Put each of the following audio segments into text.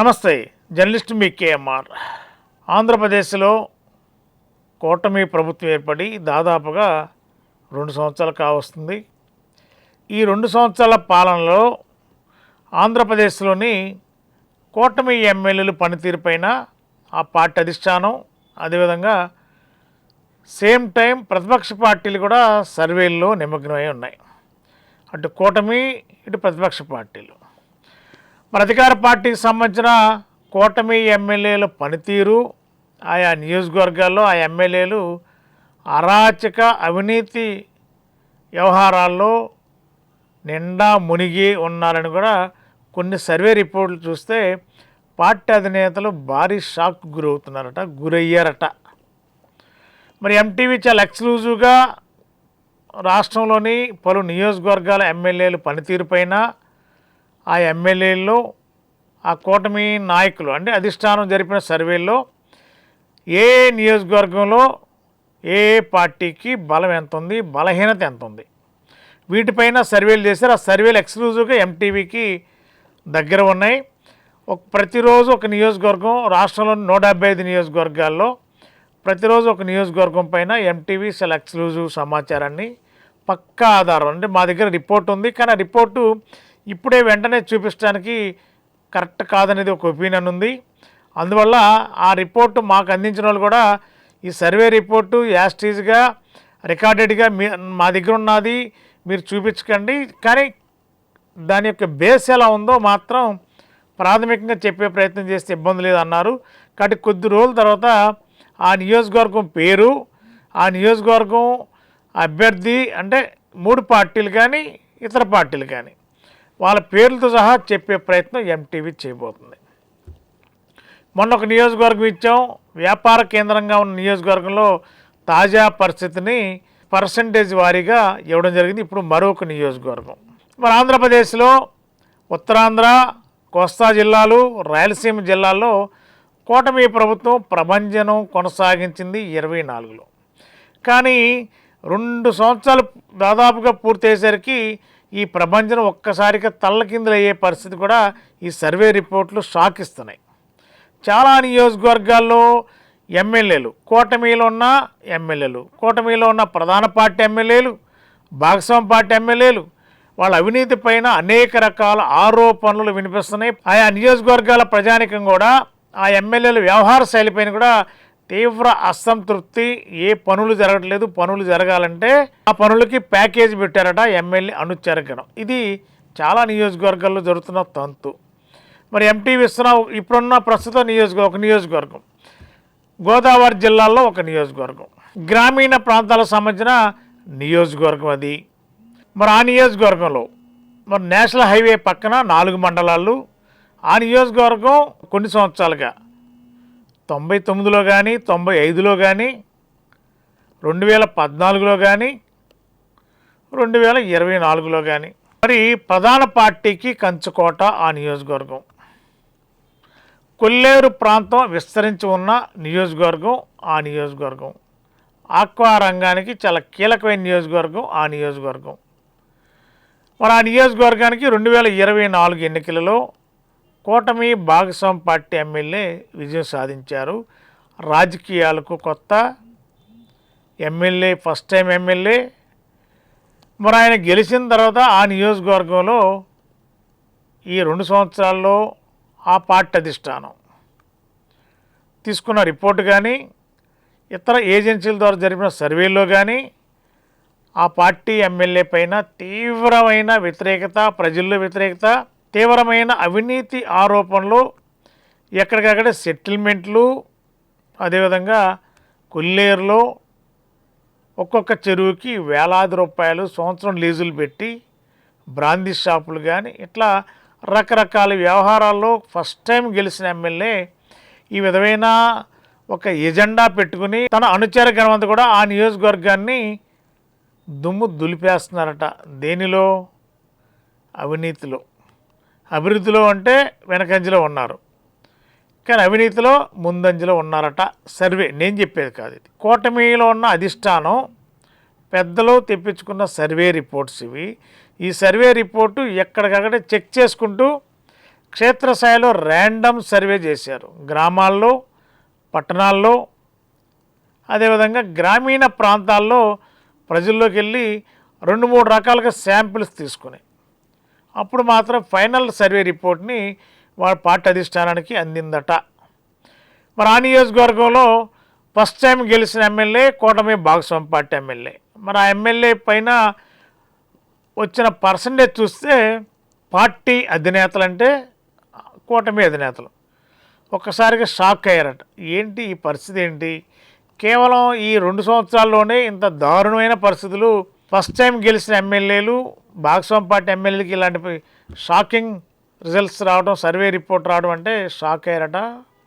నమస్తే జర్నలిస్ట్ మీ కేఎంఆర్. ఆంధ్రప్రదేశ్లో కూటమి ప్రభుత్వం ఏర్పడి దాదాపుగా రెండు సంవత్సరాలు కావస్తుంది. ఈ రెండు సంవత్సరాల పాలనలో ఆంధ్రప్రదేశ్లోని కూటమి ఎమ్మెల్యేలు పనితీరుపైన ఆ పార్టీ అధిష్టానం అదేవిధంగా సేమ్ టైం ప్రతిపక్ష పార్టీలు కూడా సర్వేల్లో నిమగ్నమై ఉన్నాయి. అటు కూటమి ఇటు ప్రతిపక్ష పార్టీలు. మరి అధికార పార్టీకి సంబంధించిన కూటమి ఎమ్మెల్యేల పనితీరు ఆయా నియోజకవర్గాల్లో ఆ ఎమ్మెల్యేలు అరాచక అవినీతి వ్యవహారాల్లో నిండా మునిగి ఉన్నారని కూడా కొన్ని సర్వే రిపోర్ట్లు చూస్తే పార్టీ అధినేతలు భారీ షాక్ గురవుతున్నారట గురయ్యారట. మరి ఎంటీవీ చాలా ఎక్స్క్లూజివ్గా రాష్ట్రంలోని పలు నియోజకవర్గాల ఎమ్మెల్యేలు పనితీరుపైన ఆ ఎమ్మెల్యేల్లో ఆ కూటమి నాయకులు అంటే అధిష్టానం జరిపిన సర్వేల్లో ఏ నియోజకవర్గంలో ఏ పార్టీకి బలం ఎంత ఉంది బలహీనత ఎంత ఉంది. వీటిపైన సర్వేలు చేశారు. ఆ సర్వేలు ఎక్స్క్లూజివ్గా ఎంటీవీకి దగ్గర ఉన్నాయి. ఒక ప్రతిరోజు ఒక నియోజకవర్గం రాష్ట్రంలోని నూట డెబ్బై ఐదు నియోజకవర్గాల్లో ప్రతిరోజు ఒక నియోజకవర్గం పైన ఎంటీవీ సెల్ ఎక్స్క్లూజివ్ సమాచారాన్ని పక్కా ఆధారం అంటే మా దగ్గర రిపోర్ట్ ఉంది. కానీ ఆ రిపోర్టు ఇప్పుడే వెంటనే చూపించడానికి కరెక్ట్ కాదనేది ఒక ఒపీనియన్ ఉంది. అందువల్ల ఆ రిపోర్టు మాకు అందించిన వాళ్ళు కూడా ఈ సర్వే రిపోర్టు యాస్టీజ్గా రికార్డెడ్గా మీ మా దగ్గర ఉన్నది మీరు చూపించకండి. కానీ దాని యొక్క బేస్ ఎలా ఉందో మాత్రం ప్రాథమికంగా చెప్పే ప్రయత్నం చేస్తే ఇబ్బంది లేదన్నారు. కాబట్టి కొద్ది రోజుల తర్వాత ఆ నియోజకవర్గం పేరు ఆ నియోజకవర్గం అభ్యర్థి అంటే మూడు పార్టీలు కానీ ఇతర పార్టీలు కానీ వాళ్ళ పేర్లతో సహా చెప్పే ప్రయత్నం ఎంటీవీ చేయబోతుంది. మొన్న ఒక నియోజకవర్గం ఇచ్చాం. వ్యాపార కేంద్రంగా ఉన్న నియోజకవర్గంలో తాజా పరిస్థితిని పర్సంటేజ్ వారీగా ఇవ్వడం జరిగింది. ఇప్పుడు మరొక నియోజకవర్గం. మరి ఆంధ్రప్రదేశ్లో ఉత్తరాంధ్ర కోస్తా జిల్లాలు రాయలసీమ జిల్లాల్లో కూటమి ప్రభుత్వం ప్రభంజనం కొనసాగించింది ఇరవై నాలుగులో. కానీ రెండు సంవత్సరాలు దాదాపుగా పూర్తయ్యేసరికి ఈ ప్రపంచం ఒక్కసారిగా తల్లకిందులయ్యే పరిస్థితి కూడా ఈ సర్వే రిపోర్ట్లు షాక్ ఇస్తున్నాయి. చాలా నియోజకవర్గాల్లో ఎమ్మెల్యేలు కూటమిలో ఉన్న ఎమ్మెల్యేలు కూటమిలో ఉన్న ప్రధాన పార్టీ ఎమ్మెల్యేలు భాగస్వామి పార్టీ ఎమ్మెల్యేలు వాళ్ళ అవినీతి పైన అనేక రకాల ఆరోపణలు వినిపిస్తున్నాయి. ఆయా నియోజకవర్గాల ప్రజానికం కూడా ఆ ఎమ్మెల్యేల వ్యవహార శైలిపైన కూడా తీవ్ర అసంతృప్తి ఏ పనులు జరగట్లేదు. పనులు జరగాలంటే ఆ పనులకి ప్యాకేజ్ పెట్టారట ఎమ్మెల్యే అనుచరగడం ఇది చాలా నియోజకవర్గాల్లో జరుగుతున్న తంతు. మరి ఎంటీ విశ్వనాథ్ ఇప్పుడున్న ప్రస్తుత నియోజక ఒక నియోజకవర్గం. గోదావరి జిల్లాలో ఒక నియోజకవర్గం. గ్రామీణ ప్రాంతాలకు సంబంధించిన నియోజకవర్గం అది. మరి ఆ నియోజకవర్గంలో మరి నేషనల్ హైవే పక్కన నాలుగు మండలాలు ఆ నియోజకవర్గం కొన్ని సంవత్సరాలుగా తొంభై తొమ్మిదిలో కానీ తొంభై ఐదులో కానీ రెండు వేల పద్నాలుగులో కానీ రెండు వేల ఇరవై నాలుగులో కానీ మరి ప్రధాన పార్టీకి కంచుకోట ఆ నియోజకవర్గం. కొల్లేరు ప్రాంతం విస్తరించి ఉన్న నియోజకవర్గం ఆ నియోజకవర్గం. ఆక్వా రంగానికి చాలా కీలకమైన నియోజకవర్గం ఆ నియోజకవర్గం. మరి ఆ నియోజకవర్గానికి రెండు వేల ఇరవై నాలుగు ఎన్నికలలో కూటమి భాగస్వామి పార్టీ ఎమ్మెల్యే విజయం సాధించారు. రాజకీయాలకు కొత్త ఎమ్మెల్యే ఫస్ట్ టైం ఎమ్మెల్యే. మరి ఆయన గెలిచిన తర్వాత ఆ నియోజకవర్గంలో ఈ రెండు సంవత్సరాల్లో ఆ పార్టీ అధిష్టానం. తీసుకున్న రిపోర్టు కానీ ఇతర ఏజెన్సీల ద్వారా జరిపిన సర్వేలో కానీ ఆ పార్టీ ఎమ్మెల్యే పైన తీవ్రమైన వ్యతిరేకత ప్రజల్లో వ్యతిరేకత తీవ్రమైన అవినీతి ఆరోపణలు ఎక్కడికక్కడ సెటిల్మెంట్లు అదేవిధంగా కొల్లేరులో ఒక్కొక్క చెరువుకి వేలాది రూపాయలు సంవత్సరం లీజులు పెట్టి బ్రాందీ షాపులు కానీ ఇట్లా రకరకాల వ్యవహారాల్లో ఫస్ట్ టైం గెలిచిన ఎమ్మెల్యే ఈ విధమైన ఒక ఎజెండా పెట్టుకుని తన అనుచర గణమంతా కూడా ఆ నియోజకవర్గాన్ని దుమ్ము దులిపేస్తున్నారట. దేనిలో? అవినీతిలో. అభివృద్ధిలో అంటే వెనకంజలో ఉన్నారు. కానీ అవినీతిలో ముందంజలో ఉన్నారట సర్వే. నేను చెప్పేది కాదు ఇది. కూటమిలో ఉన్న అధిష్టానం పెద్దలు తెప్పించుకున్న సర్వే రిపోర్ట్స్ ఇవి. ఈ సర్వే రిపోర్టు ఎక్కడికక్కడ చెక్ చేసుకుంటూ క్షేత్రస్థాయిలో ర్యాండమ్ సర్వే చేశారు. గ్రామాల్లో పట్టణాల్లో అదేవిధంగా గ్రామీణ ప్రాంతాల్లో ప్రజల్లోకి వెళ్ళి రెండు మూడు రకాలుగా శాంపిల్స్ తీసుకుని అప్పుడు మాత్రం ఫైనల్ సర్వే రిపోర్ట్ని వాళ్ళ పార్టీ అధిష్టానానికి అందిందట. మరి ఆ నియోజకవర్గంలో ఫస్ట్ టైం గెలిచిన ఎమ్మెల్యే కూటమి భాగస్వామి పార్టీ ఎమ్మెల్యే. మరి ఆ ఎమ్మెల్యే పైన వచ్చిన పర్సంటేజ్ చూస్తే పార్టీ అధినేతలు అంటే కూటమి అధినేతలు. ఒక్కసారిగా షాక్ అయ్యారట. ఏంటి ఈ పరిస్థితి ఏంటి? కేవలం ఈ రెండు సంవత్సరాల్లోనే ఇంత దారుణమైన పరిస్థితులు ఫస్ట్ టైం గెలిచిన ఎమ్మెల్యేలు భాగస్వామి పార్టీ ఎమ్మెల్యేలకి ఇలాంటి షాకింగ్ రిజల్ట్స్ రావడం సర్వే రిపోర్ట్ రావడం అంటే షాక్ అయ్యారట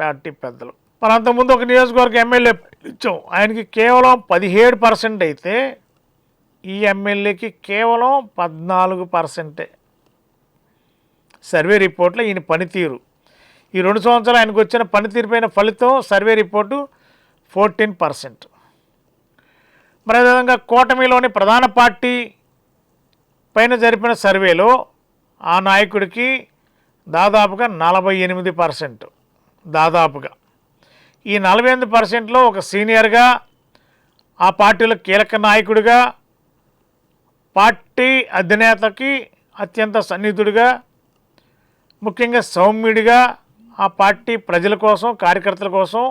పార్టీ పెద్దలు. మరి అంతకుముందు ఒక నియోజకవర్గ ఎమ్మెల్యే ఇచ్చాం ఆయనకి కేవలం పదిహేడు పర్సెంట్ అయితే ఈ ఎమ్మెల్యేకి కేవలం పద్నాలుగు పర్సెంటే. సర్వే రిపోర్ట్లో ఈయన పనితీరు. ఈ రెండు సంవత్సరాలు ఆయనకు వచ్చిన పనితీరుపైన ఫలితం సర్వే రిపోర్టు ఫోర్టీన్ పర్సెంట్. మరి అదేవిధంగా కూటమిలోని ప్రధాన పార్టీ పైన జరిపిన సర్వేలో ఆ నాయకుడికి దాదాపుగా నలభై ఎనిమిది పర్సెంట్ దాదాపుగా. ఈ నలభై ఎనిమిది పర్సెంట్లో ఒక సీనియర్గా ఆ పార్టీలో కీలక నాయకుడిగా పార్టీ అధినేతకి అత్యంత సన్నిహితుడిగా ముఖ్యంగా సౌమ్యుడిగా ఆ పార్టీ ప్రజల కోసం కార్యకర్తల కోసం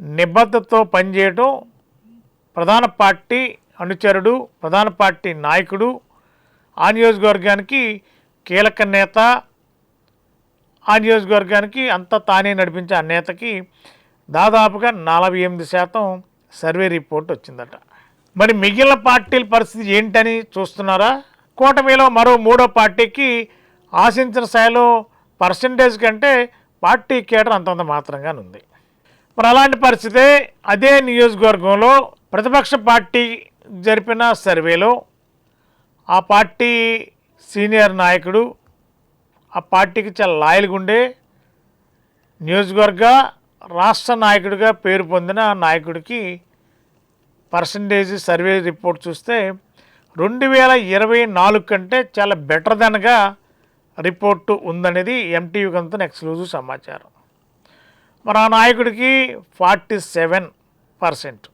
నిబద్ధతతో పనిచేయటం ప్రధాన పార్టీ అనుచరుడు ప్రధాన పార్టీ నాయకుడు ఆ నియోజకవర్గానికి కీలక నేత ఆ నియోజకవర్గానికి అంతా తానే నడిపించే ఆ నేతకి దాదాపుగా నలభై ఎనిమిది శాతం సర్వే రిపోర్ట్ వచ్చిందట. మరి మిగిలిన పార్టీల పరిస్థితి ఏంటని చూస్తున్నారా? కూటమిలో మరో మూడో పార్టీకి ఆశించిన స్థాయిలో పర్సంటేజ్ కంటే పార్టీ కేటర్ అంతంత మాత్రంగానే ఉంది మరి అలాంటి పరిస్థితే అదే నియోజకవర్గంలో ప్రతిపక్ష పార్టీ జరిపిన సర్వేలో ఆ పార్టీ సీనియర్ నాయకుడు ఆ పార్టీకి చాలా లాయల్గా ఉండే నియోజకవర్గ రాష్ట్ర నాయకుడిగా పేరు పొందిన నాయకుడికి పర్సంటేజ్ సర్వే రిపోర్ట్ చూస్తే రెండు వేల ఇరవై నాలుగు కంటే చాలా బెటర్ దెన్గా రిపోర్టు ఉందనేది ఎంటీవీ కంతన ఎక్స్క్లూజివ్ సమాచారం. మరి ఆ నాయకుడికి ఫార్టీ సెవెన్ పర్సెంట్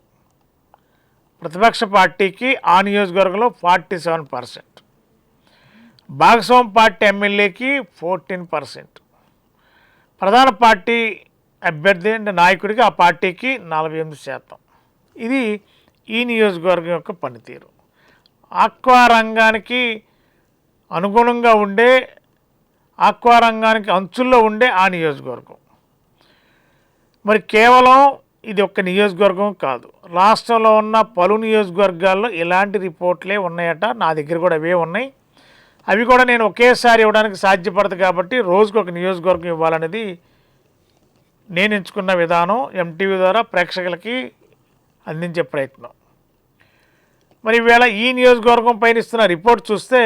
ప్రతిపక్ష పార్టీకి ఆ నియోజకవర్గంలో ఫార్టీ సెవెన్ పర్సెంట్. భాగస్వామి పార్టీ ఎమ్మెల్యేకి ఫోర్టీన్ పర్సెంట్. ప్రధాన పార్టీ అభ్యర్థి అంటే నాయకుడికి ఆ పార్టీకి నలభై ఎనిమిది శాతం. ఇది ఈ నియోజకవర్గం యొక్క పనితీరు. ఆక్వా రంగానికి అనుగుణంగా ఉండే ఆక్వా రంగానికి అంచుల్లో ఉండే ఆ నియోజకవర్గం. మరి కేవలం ఇది ఒక్క నియోజకవర్గం కాదు. రాష్ట్రంలో ఉన్న పలు నియోజకవర్గాల్లో ఇలాంటి రిపోర్ట్లే ఉన్నాయట. నా దగ్గర కూడా అవే ఉన్నాయి. అవి కూడా నేను ఒకేసారి ఇవ్వడానికి సాధ్యపడదు కాబట్టి రోజుకు ఒక నియోజకవర్గం ఇవ్వాలనేది నేను ఎంచుకున్న విధానం. ఎంటీవీ ద్వారా ప్రేక్షకులకి అందించే ప్రయత్నం. మరి ఈవేళ ఈ నియోజకవర్గం పైన ఇస్తున్న రిపోర్ట్ చూస్తే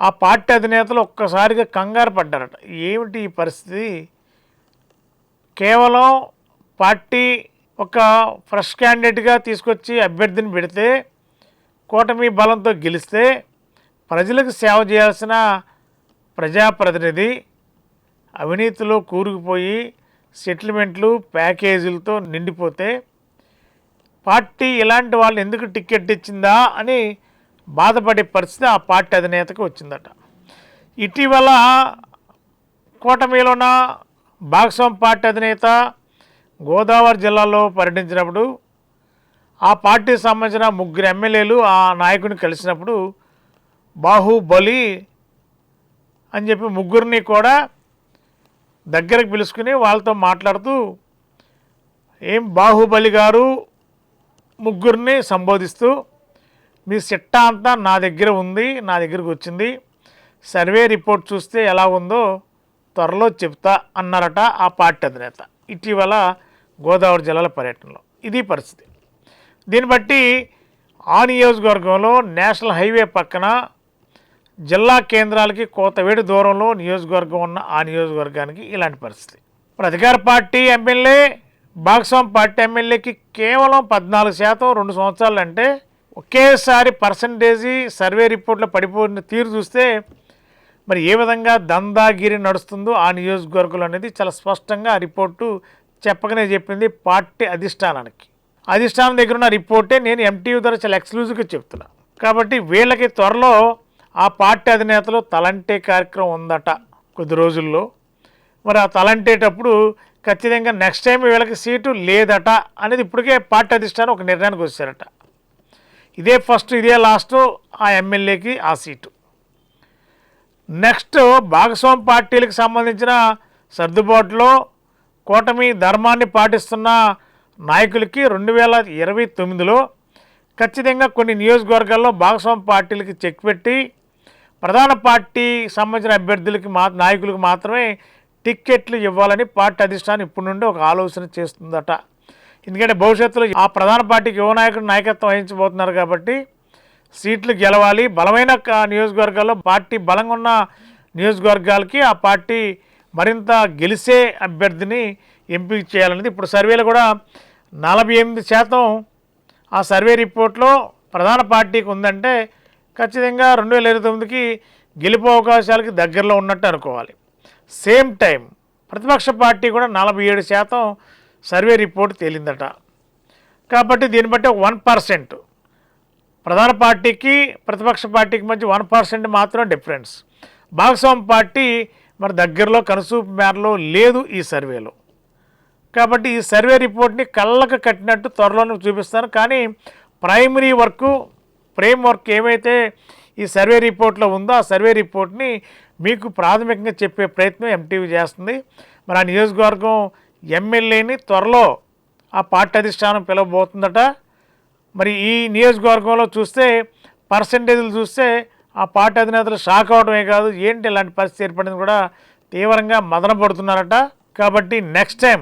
ఆ పార్టీ అధినేతలు ఒక్కసారిగా కంగారు పడ్డారట. ఏమిటి ఈ పరిస్థితి? కేవలం పార్టీ ఒక ఫ్రెష్ క్యాండిడేట్గా తీసుకొచ్చి అభ్యర్థిని పెడితే కూటమి బలంతో గెలిస్తే ప్రజలకు సేవ చేయాల్సిన ప్రజాప్రతినిధి అవినీతిలో కూరుకుపోయి సెటిల్మెంట్లు ప్యాకేజీలతో నిండిపోతే పార్టీ ఇలాంటి వాళ్ళు ఎందుకు టికెట్ ఇచ్చిందా అని బాధపడే పరిస్థితి ఆ పార్టీ అధినేతకు వచ్చిందట. ఇటీవల కూటమిలోన భాగస్వామి పార్టీ అధినేత గోదావరి జిల్లాలో పర్యటించినప్పుడు ఆ పార్టీకి సంబంధించిన ముగ్గురు ఎమ్మెల్యేలు ఆ నాయకుడిని కలిసినప్పుడు బాహుబలి అని చెప్పి ముగ్గురిని కూడా దగ్గరకు పిలుచుకుని వాళ్ళతో మాట్లాడుతూ ఏం బాహుబలి గారు ముగ్గురిని సంబోధిస్తూ మీ సిట్టా అంతా నా దగ్గర ఉంది నా దగ్గరకు వచ్చింది సర్వే రిపోర్ట్ చూస్తే ఎలా ఉందో త్వరలో చెప్తా అన్నారట ఆ పార్టీ అధినేత. ఇటీవల గోదావరి జిల్లాల పర్యటనలో. ఇది పరిస్థితి. దీన్ని బట్టి ఆ నియోజకవర్గంలో నేషనల్ హైవే పక్కన జిల్లా కేంద్రాలకి కోతవేడి దూరంలో నియోజకవర్గం ఉన్న ఆ నియోజకవర్గానికి ఇలాంటి పరిస్థితి. ఇప్పుడు అధికార పార్టీ ఎమ్మెల్యే భాగస్వామి పార్టీ ఎమ్మెల్యేకి కేవలం పద్నాలుగు శాతం రెండు సంవత్సరాలు అంటే ఒకేసారి పర్సంటేజీ సర్వే రిపోర్ట్లో పడిపోయిన తీరు చూస్తే మరి ఏ విధంగా దందాగిరి నడుస్తుందో ఆ నియోజకవర్గంలో అనేది చాలా స్పష్టంగా ఆ రిపోర్టు చెప్పకనే చెప్పింది పార్టీ అధిష్టానానికి. అధిష్టానం దగ్గర ఉన్న రిపోర్టే నేను ఎంటీవీ ద్వారా చాలా ఎక్స్క్లూజివ్గా చెప్తున్నా. కాబట్టి వీళ్ళకి త్వరలో ఆ పార్టీ అధినేతలు తలంటే కార్యక్రమం ఉందట కొద్ది రోజుల్లో. మరి ఆ తలంటేటప్పుడు ఖచ్చితంగా నెక్స్ట్ టైం వీళ్ళకి సీటు లేదట అనేది ఇప్పటికే పార్టీ అధిష్టానం ఒక నిర్ణయానికి వచ్చారట. ఇదే ఫస్ట్ ఇదే లాస్ట్ ఆ ఎమ్మెల్యేకి ఆ సీటు. నెక్స్ట్ భాగస్వామి పార్టీలకు సంబంధించిన సర్దుబాటులో కూటమి ధర్మాన్ని పాటిస్తున్న నాయకులకి రెండు వేల ఇరవై తొమ్మిదిలో ఖచ్చితంగా కొన్ని నియోజకవర్గాల్లో భాగస్వామి పార్టీలకి చెక్ పెట్టి ప్రధాన పార్టీ సంబంధించిన అభ్యర్థులకి మా నాయకులకు మాత్రమే టిక్కెట్లు ఇవ్వాలని పార్టీ అధిష్టానం ఇప్పటి నుండి ఒక ఆలోచన చేస్తుందట. ఎందుకంటే భవిష్యత్తులో ఆ ప్రధాన పార్టీకి యువ నాయకుడు నాయకత్వం వహించబోతున్నారు కాబట్టి సీట్లు గెలవాలి. బలమైన నియోజకవర్గాల్లో పార్టీ బలంగా ఉన్న నియోజకవర్గాలకి ఆ పార్టీ మరింత గెలిసే అభ్యర్థిని ఎంపిక చేయాలనేది ఇప్పుడు సర్వేలు కూడా నలభై ఎనిమిది శాతం ఆ సర్వే రిపోర్ట్లో ప్రధాన పార్టీకి ఉందంటే ఖచ్చితంగా రెండు వేల ఇరవై తొమ్మిదికి గెలుపు అవకాశాలకి దగ్గరలో ఉన్నట్టు అనుకోవాలి. సేమ్ టైం ప్రతిపక్ష పార్టీ కూడా నలభై ఏడు శాతం సర్వే రిపోర్ట్ తేలిందట. కాబట్టి దీన్ని బట్టి వన్ పర్సెంట్ ప్రధాన పార్టీకి ప్రతిపక్ష పార్టీకి మధ్య వన్ పర్సెంట్ మాత్రం డిఫరెన్స్. భాగస్వామి పార్టీ మరి దగ్గరలో కనుసూపు మేరలో లేదు ఈ సర్వేలో. కాబట్టి ఈ సర్వే రిపోర్ట్ని కళ్ళకు కట్టినట్టు త్వరలోనే చూపిస్తాను. కానీ ప్రైమరీ వర్క్ ఫ్రేమ్ వర్క్ ఏమైతే ఈ సర్వే రిపోర్ట్లో ఉందో ఆ సర్వే రిపోర్ట్ని మీకు ప్రాథమికంగా చెప్పే ప్రయత్నం ఎంటీవీ చేస్తుంది. మరి ఆ నియోజకవర్గం ఎమ్మెల్యేని త్వరలో ఆ పార్టీ అధిష్టానం పిలవబోతుందట. మరి ఈ నియోజకవర్గంలో చూస్తే పర్సంటేజ్లు చూస్తే ఆ పార్టీ అధినేతలు షాక్ అవడమే కాదు ఏంటి ఇలాంటి పరిస్థితి ఏర్పడింది కూడా తీవ్రంగా మదన పడుతున్నారట కాబట్టి నెక్స్ట్ టైం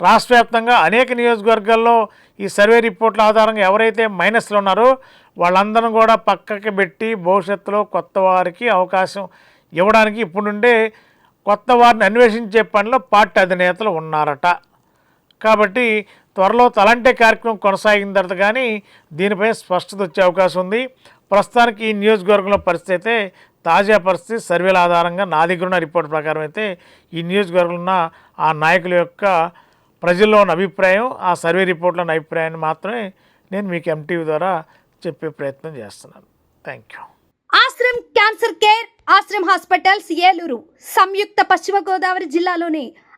రాష్ట్ర వ్యాప్తంగా అనేక నియోజకవర్గాల్లో ఈ సర్వే రిపోర్ట్ల ఆధారంగా ఎవరైతే మైనస్లో ఉన్నారో వాళ్ళందరం కూడా పక్కకి పెట్టి భవిష్యత్తులో కొత్త వారికి అవకాశం ఇవ్వడానికి ఇప్పుడు నుండే కొత్త వారిని అన్వేషించే పనిలో పార్టీ అధినేతలు ఉన్నారట. కాబట్టి త్వరలో తలంటే కార్యక్రమం కొనసాగిన తర్వాత కానీ దీనిపై స్పష్టత వచ్చే అవకాశం ఉంది. ప్రస్తుతానికి ఈ నియోజకవర్గంలో పరిస్థితి అయితే తాజా పరిస్థితి సర్వేల ఆధారంగా నా దగ్గర ఉన్న రిపోర్ట్ ప్రకారం అయితే ఈ నియోజకవర్గంలో ఉన్న ఆ నాయకుల యొక్క ప్రజల్లో ఉన్న అభిప్రాయం ఆ సర్వే రిపోర్ట్లో ఉన్న అభిప్రాయాన్ని మాత్రమే నేను మీకు ఎంటీవీ ద్వారా చెప్పే ప్రయత్నం చేస్తున్నాను. Thank you Ashram cancer care Ashram hospitals Eluru సంయుక్త పశ్చిమ గోదావరి జిల్లాలోని